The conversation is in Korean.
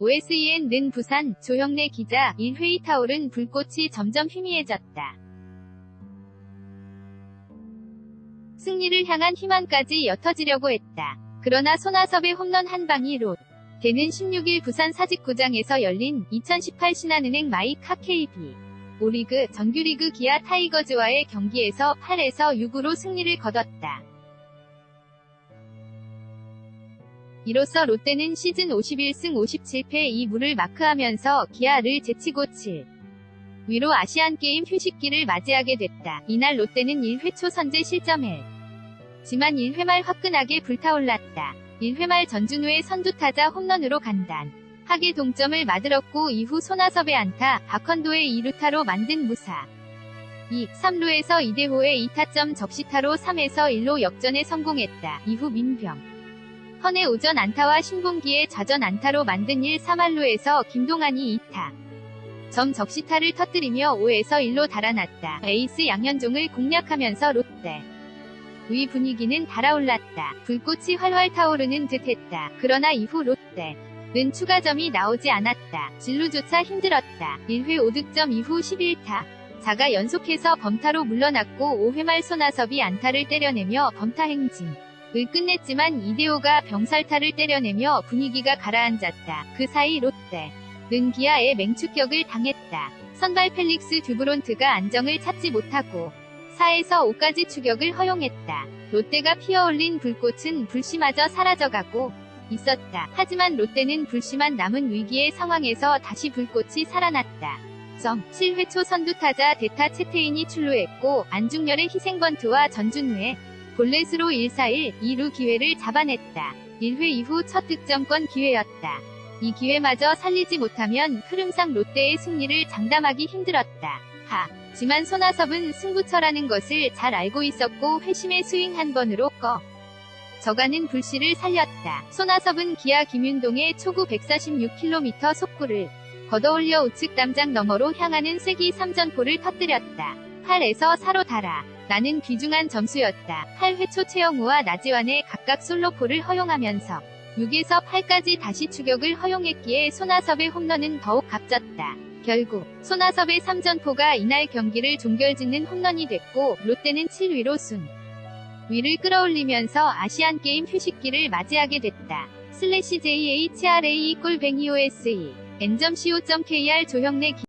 OSEN 는 부산 조형래 기자 1회의 타올은 불꽃이 점점 희미해졌다. 승리를 향한 희망까지 옅어지려고 했다. 그러나 손아섭의 홈런 한 방이 롯. 대는 16일 부산 사직구장에서 열린 2018 신한은행 마이카 KB 오리그 정규리그 기아 타이거즈와의 경기에서 8에서 6으로 승리를 거뒀다. 이로써 롯데는 시즌 51승 57패 2무를 마크하면서 기아를 제치고 7. 위로 아시안게임 휴식기를 맞이하게 됐다. 이날 롯데는 1회 초 선제 실점해. 지만 1회 말 화끈하게 불타올랐다. 1회 말 전준우의 선두타자 홈런으로 간단. 하게 동점을 만들었고 이후 손아섭의 안타, 박헌도의 2루타로 만든 무사. 2, 3루에서 이대호의 2타점 적시타로 3에서 1로 역전에 성공했다. 이후 민병. 헌의 오전 안타와 신봉기의 좌전 안타로 만든 1, 3할루에서 김동환이 2타. 점 적시타를 터뜨리며 5에서 1로 달아났다. 에이스 양현종을 공략하면서 롯데. 위 분위기는 달아올랐다. 불꽃이 활활 타오르는 듯 했다. 그러나 이후 롯데. 는 추가점이 나오지 않았다. 진루조차 힘들었다. 1회 5득점 이후 11타. 자가 연속해서 범타로 물러났고 5회 말 손아섭이 안타를 때려내며 범타 행진. 을 끝냈지만 이대호가 병살타를 때려내며 분위기가 가라앉았다. 그 사이 롯데. 는 기아의 맹추격을 당했다. 선발 펠릭스 듀브론트가 안정을 찾지 못하고 4에서 5까지 추격을 허용했다. 롯데가 피어올린 불꽃은 불씨마저 사라져가고 있었다. 하지만 롯데는 불씨만 남은 위기의 상황에서 다시 불꽃이 살아났다. 점 7회 초 선두타자 대타 채태인이 출루했고 안중열의 희생번트와 전준우의 볼넷으로 1-4-1, 2루 기회를 잡아냈다. 1회 이후 첫 득점권 기회였다. 이 기회마저 살리지 못하면 흐름상 롯데의 승리를 장담하기 힘들었다. 하. 지만 손아섭은 승부처라는 것을 잘 알고 있었고 회심의 스윙 한 번으로 꺼. 저가는 불씨를 살렸다. 손아섭은 기아 김윤동의 초구 146km 속구를 걷어올려 우측 담장 너머로 향하는 쐐기 3전포를 터뜨렸다. 8에서 4로 달아. 나는 귀중한 점수였다. 8회 초 최영우와 나지완의 각각 솔로포를 허용하면서 6에서 8까지 다시 추격을 허용했기에 손아섭의 홈런은 더욱 값졌다. 결국 손아섭의 3전포가 이날 경기를 종결짓는 홈런이 됐고 롯데는 7위로 순 위를 끌어올리면서 아시안게임 휴식기를 맞이하게 됐다. 슬래시 JHRA 꼴뱅이 OSE n점 co.kr 조형래 기